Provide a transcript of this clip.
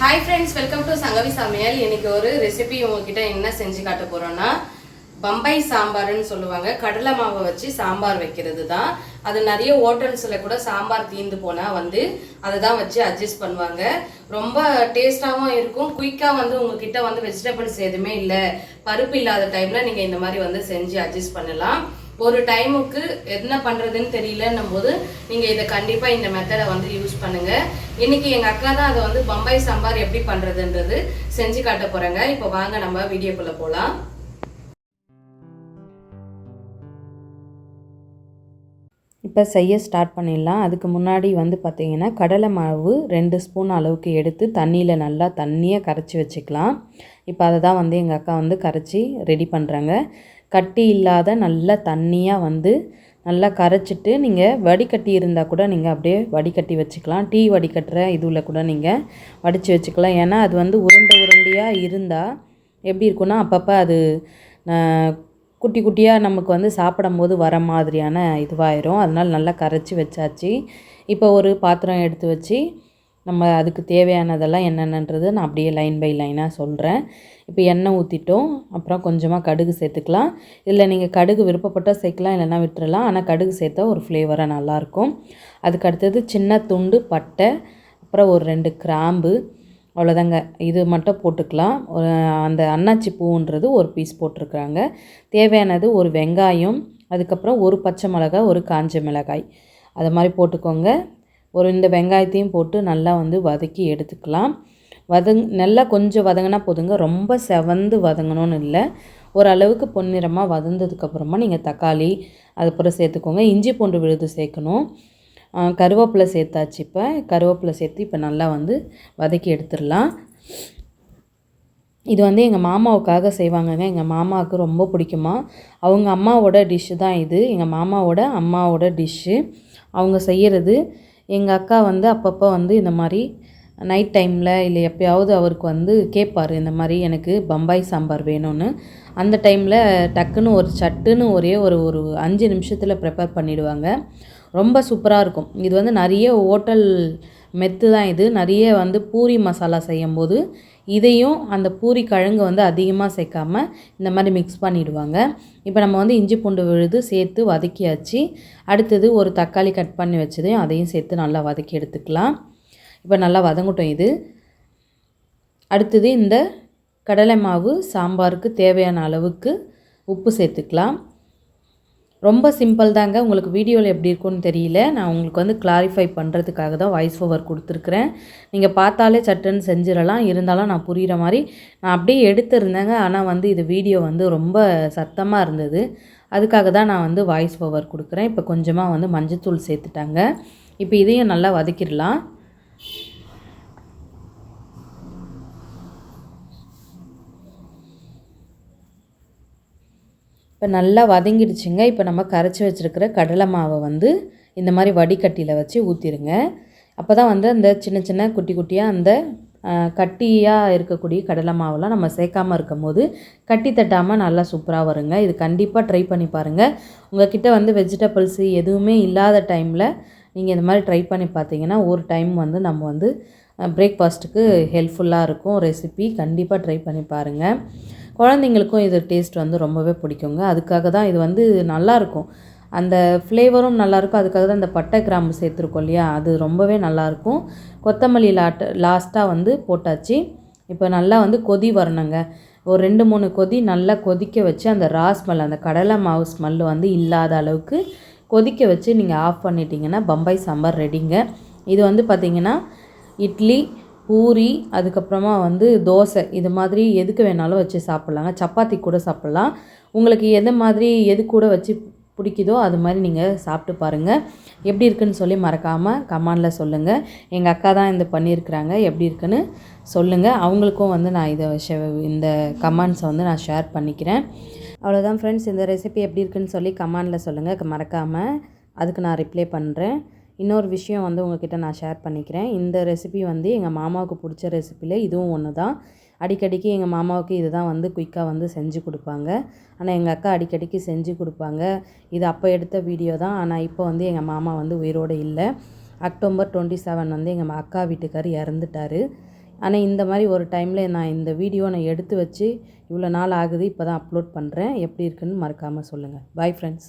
Hi friends welcome to Sangavi சமையல் இன்னைக்கு ஒரு ரெசிபி உங்ககிட்ட என்ன செஞ்சு காட்ட போறோம்னா பம்பை சாம்பார்னு சொல்லுவாங்க. கடலை மாவை வச்சு சாம்பார் வைக்கிறது தான் அது நிறைய ஹோட்டல்ஸில் கூட சாம்பார் தீந்து போனால் வந்து அதை தான் வச்சு அட்ஜஸ்ட் பண்ணுவாங்க. ரொம்ப டேஸ்டாகவும் இருக்கும். குயிக்காக வந்து உங்ககிட்ட வந்து வெஜிடபிள்ஸ் எதுவுமே இல்லை. பருப்பு இல்லாத டைமில் நீங்கள் இந்த மாதிரி வந்து செஞ்சு அட்ஜஸ்ட் பண்ணலாம். ஒரு டைமுக்கு என்ன பண்ணுறதுன்னு தெரியலன்னும் போது நீங்கள் இதை கண்டிப்பாக இந்த மெத்தடை வந்து யூஸ் பண்ணுங்கள் இன்னைக்கு எங்கள் அக்கா தான் அதை வந்து பம்பாய் சாம்பார் எப்படி பண்ணுறதுன்றது செஞ்சு காட்ட போகிறாங்க இப்போ வாங்க நம்ம வீடியோக்குள்ளே போகலாம் இப்போ செய்ய ஸ்டார்ட் பண்ணிடலாம். அதுக்கு முன்னாடி வந்து பார்த்திங்கன்னா கடலை மாவு ரெண்டு ஸ்பூன் அளவுக்கு எடுத்து தண்ணியில் நல்லா தண்ணியை கரைச்சி வச்சுக்கலாம். இப்போ அதை தான் வந்து எங்கள் அக்கா வந்து கரைச்சி ரெடி பண்ணுறாங்க கட்டி இல்லாத நல்ல தண்ணியாக வந்து நல்லா கரைச்சிட்டு நீங்கள் வடிகட்டி இருந்தால் கூட நீங்கள் அப்படியே வடிகட்டி வச்சுக்கலாம். டீ வடிகட்டுற இதுவில் கூட நீங்கள் வடித்து வச்சுக்கலாம். ஏன்னா அது வந்து உருண்டை உருண்டையாக இருந்தால் எப்படி இருக்குன்னா அப்பப்போ அது குட்டி குட்டியாக நமக்கு வந்து சாப்பிடும்போது வர மாதிரியான இதுவாயிரும். அதனால் நல்லா கரைச்சி வச்சாச்சு. இப்போ ஒரு பாத்திரம் எடுத்து வச்சு நம்ம அதுக்கு தேவையானதெல்லாம் என்னென்னன்றது நான் அப்படியே லைன் பை லைனாக சொல்கிறேன் இப்போ எண்ணெய் ஊற்றிட்டோம் அப்புறம் கொஞ்சமாக கடுகு சேர்த்துக்கலாம். இதில் நீங்கள் கடுகு விருப்பப்பட்டால் சேர்க்கலாம் இல்லைன்னா விட்டுறலாம். ஆனால் கடுகு சேர்த்தா ஒரு ஃப்ளேவராக நல்லாயிருக்கும். அதுக்கு அடுத்தது சின்ன துண்டு பட்டை அப்புறம் ஒரு ரெண்டு கிராம்பு அவ்வளோதாங்க. இது மட்டும் போட்டுக்கலாம். ஒரு அந்த அன்னாச்சி பூன்றது ஒரு பீஸ் போட்டிருக்கிறாங்க தேவையானது ஒரு வெங்காயம் அதுக்கப்புறம் ஒரு பச்சை மிளகாய் ஒரு காஞ்ச மிளகாய். அது மாதிரி போட்டுக்கோங்க. ஒரு இந்த வெங்காயத்தையும் போட்டு நல்லா வந்து வதக்கி எடுத்துக்கலாம். வதங் நல்லா கொஞ்சம் வதங்கினா போதுங்க. ரொம்ப செவந்து வதங்கணும்னு இல்லை. ஓரளவுக்கு பொன்னிறமாக வதந்ததுக்கப்புறமா நீங்கள் தக்காளி அதுக்கப்புறம் சேர்த்துக்கோங்க. இஞ்சி பூண்டு விழுது சேர்க்கணும். கருவேப்பிலை சேர்த்தாச்சு இப்போ. கருவேப்பிலை சேர்த்து இப்போ நல்லா வந்து வதக்கி எடுத்துடலாம். இது வந்து எங்கள் மாமாவுக்காக செய்வாங்கங்க. எங்கள் மாமாவுக்கு ரொம்ப பிடிக்குமா. அவங்க அம்மாவோட டிஷ்ஷு தான் இது. எங்கள் மாமாவோட அம்மாவோட டிஷ்ஷு. அவங்க செய்கிறது எங்கள் அக்கா வந்து அப்பப்போ வந்து இந்த மாதிரி நைட் டைமில் இல்லை எப்பயாவது அவருக்கு வந்து கேட்பார் இந்த மாதிரி எனக்கு பம்பாய் சாம்பார் வேணும்னு. அந்த டைமில் டக்குன்னு ஒரு சட்டுன்னு ஒரே ஒரு ஒரு அஞ்சு நிமிஷத்தில் ப்ரிப்பேர் பண்ணிவிடுவாங்க ரொம்ப சூப்பராக இருக்கும். இது வந்து நிறைய ஹோட்டல் மெத்து தான் இது. நிறைய வந்து பூரி மசாலா செய்யும்போது இதையும் அந்த பூரி கிழங்கு வந்து அதிகமாக சேர்க்காமல் இந்த மாதிரி மிக்ஸ் பண்ணிவிடுவாங்க இப்போ நம்ம வந்து இஞ்சி பூண்டு விழுது சேர்த்து வதக்கியாச்சு. அடுத்தது ஒரு தக்காளி கட் பண்ணி வச்சதையும் அதையும் சேர்த்து நல்லா வதக்கி எடுத்துக்கலாம். இப்போ நல்லா வதங்கட்டும் இது. அடுத்தது இந்த கடலை மாவு சாம்பாருக்கு தேவையான அளவுக்கு உப்பு சேர்த்துக்கலாம். ரொம்ப சிம்பிள் தாங்க. உங்களுக்கு வீடியோவில் எப்படி இருக்கும்னு தெரியல. நான் உங்களுக்கு வந்து கிளாரிஃபை பண்ணுறதுக்காக தான் வாய்ஸ் ஓவர் கொடுத்துருக்குறேன். நீங்கள் பார்த்தாலே சட்டுன்னு செஞ்சிடலாம். இருந்தாலும் நான் புரிகிற மாதிரி நான் அப்படியே எடுத்திருந்தேங்க. ஆனால் வந்து இது வீடியோ வந்து ரொம்ப சத்தமாக இருந்தது. அதுக்காக தான் நான் வந்து வாய்ஸ் ஓவர் கொடுக்குறேன். இப்போ கொஞ்சமாக வந்து மஞ்சத்தூள் சேர்த்துட்டாங்க. இப்போ இதையும் நல்லா வதக்கிடலாம். இப்போ நல்லா வதங்கிடுச்சுங்க. இப்போ நம்ம கரைச்சி வச்சுருக்கிற கடலை மாவை வந்து இந்த மாதிரி வடிகட்டியில் வச்சு ஊற்றிடுங்க அப்போ தான் வந்து அந்த சின்ன சின்ன குட்டி குட்டியாக அந்த கட்டியாக இருக்கக்கூடிய கடலை மாவெல்லாம் நம்ம சேர்க்காம இருக்கும் போது கட்டி தட்டாமல் நல்லா சூப்பராக வருங்க. இது கண்டிப்பாக ட்ரை பண்ணி பாருங்கள் உங்கள்கிட்ட வந்து வெஜிடபிள்ஸ் எதுவுமே இல்லாத டைமில் நீங்கள் இந்த மாதிரி ட்ரை பண்ணி பார்த்தீங்கன்னா ஒரு டைம் வந்து நம்ம வந்து பிரேக்ஃபாஸ்ட்டுக்கு ஹெல்ப்ஃபுல்லாக இருக்கும். ரெசிபி கண்டிப்பாக ட்ரை பண்ணி பாருங்கள் குழந்தைங்களுக்கும் இது டேஸ்ட் வந்து ரொம்பவே பிடிக்குங்க. அதுக்காக தான் இது வந்து நல்லாயிருக்கும் அந்த ஃப்ளேவரும் நல்லாயிருக்கும் அதுக்காக தான் இந்த பட்டை கிராம்பு சேர்த்துருக்கோம் இல்லையா? அது ரொம்பவே நல்லாயிருக்கும் கொத்தமல்லி லாட் லாஸ்ட்டாக வந்து போட்டாச்சு. இப்போ நல்லா வந்து கொதி வரணுங்க. ஒரு ரெண்டு மூணு கொதி நல்லா கொதிக்க வச்சு அந்த ரா ஸ்மெல் அந்த கடலை மாவு ஸ்மெல் வந்து இல்லாத அளவுக்கு கொதிக்க வச்சு நீங்கள் ஆஃப் பண்ணிட்டீங்கன்னா பம்பாய் சாம்பார் ரெடிங்க இது வந்து பார்த்திங்கன்னா இட்லி பூரி அதுக்கப்புறமா வந்து தோசை. இது மாதிரி எதுக்கு வேணாலும் வச்சு சாப்பிட்லாங்க. சப்பாத்தி கூட சாப்பிட்லாம். உங்களுக்கு எது மாதிரி எது கூட வச்சு பிடிக்குதோ அது மாதிரி நீங்கள் சாப்பிட்டு பாருங்கள் எப்படி இருக்குன்னு சொல்லி மறக்காமல் கமாண்டில் சொல்லுங்கள் எங்கள் அக்கா தான் இந்த பண்ணியிருக்கிறாங்க. எப்படி இருக்குன்னு சொல்லுங்கள் அவங்களுக்கும் வந்து நான் இதை ஷே- இந்த கமெண்ட்ஸை வந்து நான் ஷேர் பண்ணிக்கிறேன். அவ்வளோதான் ஃப்ரெண்ட்ஸ் இந்த ரெசிபி எப்படி இருக்குன்னு சொல்லி கமெண்டில் சொல்லுங்கள் மறக்காமல் அதுக்கு நான் ரிப்ளை பண்ணுறேன் இன்னொரு விஷயம் வந்து உங்ககிட்ட நான் ஷேர் பண்ணிக்கிறேன். இந்த ரெசிபி வந்து எங்கள் மாமாவுக்கு பிடிச்ச ரெசிபியில் இதுவும் ஒன்று தான். அடிக்கடிக்கு எங்கள் மாமாவுக்கு இதுதான் வந்து குயிக்காக வந்து செஞ்சு கொடுப்பாங்க. ஆனால் எங்கள் அக்கா அடிக்கடிக்கு செஞ்சு கொடுப்பாங்க. இது அப்போ எடுத்த வீடியோ தான். ஆனால் இப்போ வந்து எங்கள் மாமா வந்து உயிரோடு இல்லை. அக்டோபர் டுவெண்ட்டி செவன் வந்து எங்கள் அக்கா வீட்டுக்கார் இறந்துட்டார். ஆனால் இந்த மாதிரி ஒரு டைமில் நான் இந்த வீடியோ நான் எடுத்து வச்சு இவ்வளோ நாள் ஆகுது. இப்போ தான் அப்லோட் பண்ணுறேன் எப்படி இருக்குன்னு மறக்காமல் சொல்லுங்கள் பாய் ஃப்ரெண்ட்ஸ்